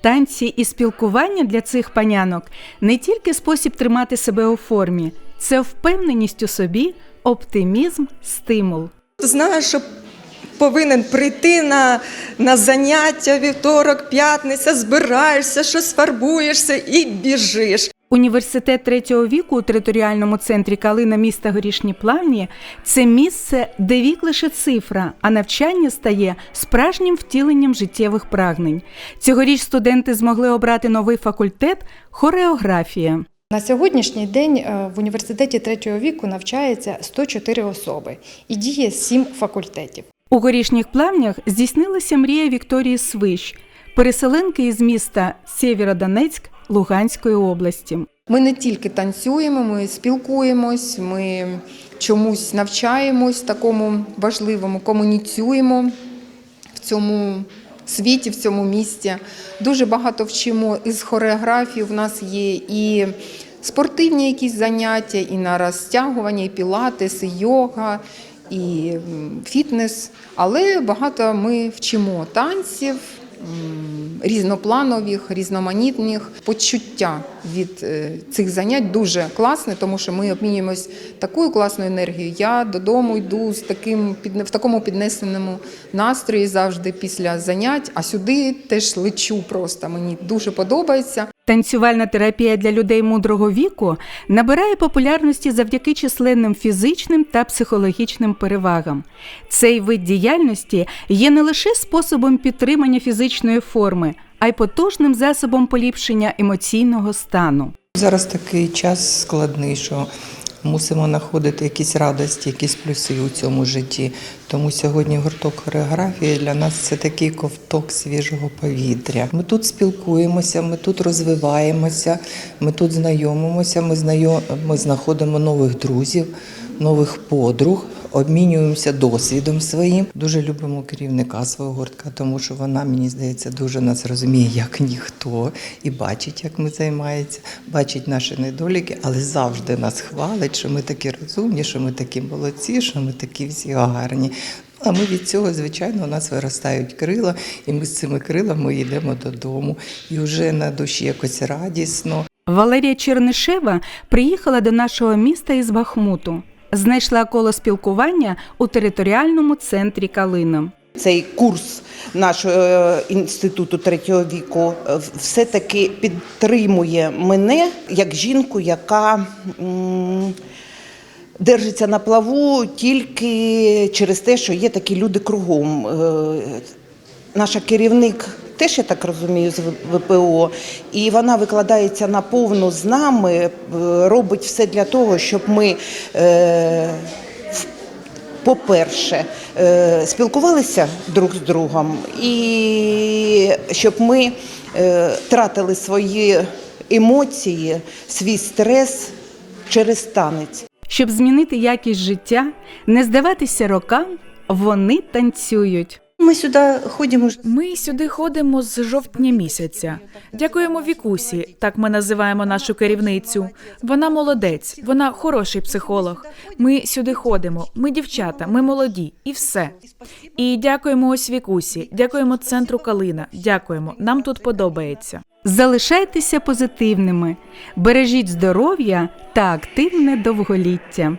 Танці і спілкування для цих панянок не тільки спосіб тримати себе у формі, це впевненість у собі, оптимізм, стимул. Знаю, що повинен прийти на, на заняття вівторок, п'ятниця, збираєшся, щось фарбуєшся і біжиш. Університет третього віку у територіальному центрі Калина міста Горішні Плавні це місце, де вік лише цифра, а навчання стає справжнім втіленням життєвих прагнень. Цьогоріч студенти змогли обрати новий факультет хореографія. На сьогоднішній день е, в університеті третього віку навчається 104 особи і діє 7 факультетів. У горішніх плавнях здійснилася мрія Вікторії Свищ, переселенки із міста Сєвєродонецьк Луганської області. Ми не тільки танцюємо, ми спілкуємось, ми чомусь навчаємось такому важливому, комуніцюємо в цьому світі, в цьому місті. Дуже багато вчимо із хореографії. В нас є і спортивні якісь заняття, і на розтягування, і пілатес, і йога, і фітнес. Але багато ми вчимо танців. Різнопланових, різноманітних почуття від е, цих занять дуже класне, тому що ми обмінюємось такою класною енергією. Я додому йду з таким в такому піднесеному настрої завжди після занять, а сюди теж лечу просто. Мені дуже подобається. Танцювальна терапія для людей мудрого віку набирає популярності завдяки численним фізичним та психологічним перевагам. Цей вид діяльності є не лише способом підтримання фізичної форми, а й потужним засобом поліпшення емоційного стану. Зараз такий час складний, що мусимо знаходити якісь радості, якісь плюси у цьому житті. Тому сьогодні гурток хореографії для нас це такий ковток свіжого повітря. Ми тут спілкуємося, ми тут розвиваємося, ми тут знайомимося, ми, знайом... ми знаходимо нових друзів, нових подруг. Обмінюємося досвідом своїм. Дуже любимо керівника свого гуртка, тому що вона, мені здається, дуже нас розуміє, як ніхто, і бачить, як ми займаємося, бачить наші недоліки, але завжди нас хвалить, що ми такі розумні, що ми такі молодці, що ми такі всі гарні. А ми від цього, звичайно, у нас виростають крила, і ми з цими крилами йдемо додому. І вже на душі якось радісно. Валерія Чернишева приїхала до нашого міста із Бахмуту. Знайшла коло спілкування у територіальному центрі Калина. Цей курс нашого е, інституту третього віку е, все-таки підтримує мене як жінку, яка м, держиться на плаву тільки через те, що є такі люди кругом. Е, Наша керівник теж я так розумію з ВПО, і вона викладається наповну з нами, е, робить все для того, щоб ми. Е, по-перше, спілкувалися друг з другом, і щоб ми тратили свої емоції, свій стрес через танець. Щоб змінити якість життя, не здаватися рокам, вони танцюють. Ми сюди ходимо Ми сюди ходимо з жовтня місяця. Дякуємо Вікусі, так ми називаємо нашу керівницю. Вона молодець, вона хороший психолог. Ми сюди ходимо. Ми дівчата, ми молоді, і все. І дякуємо ось Вікусі, дякуємо центру Калина. Дякуємо. Нам тут подобається. Залишайтеся позитивними, бережіть здоров'я та активне довголіття.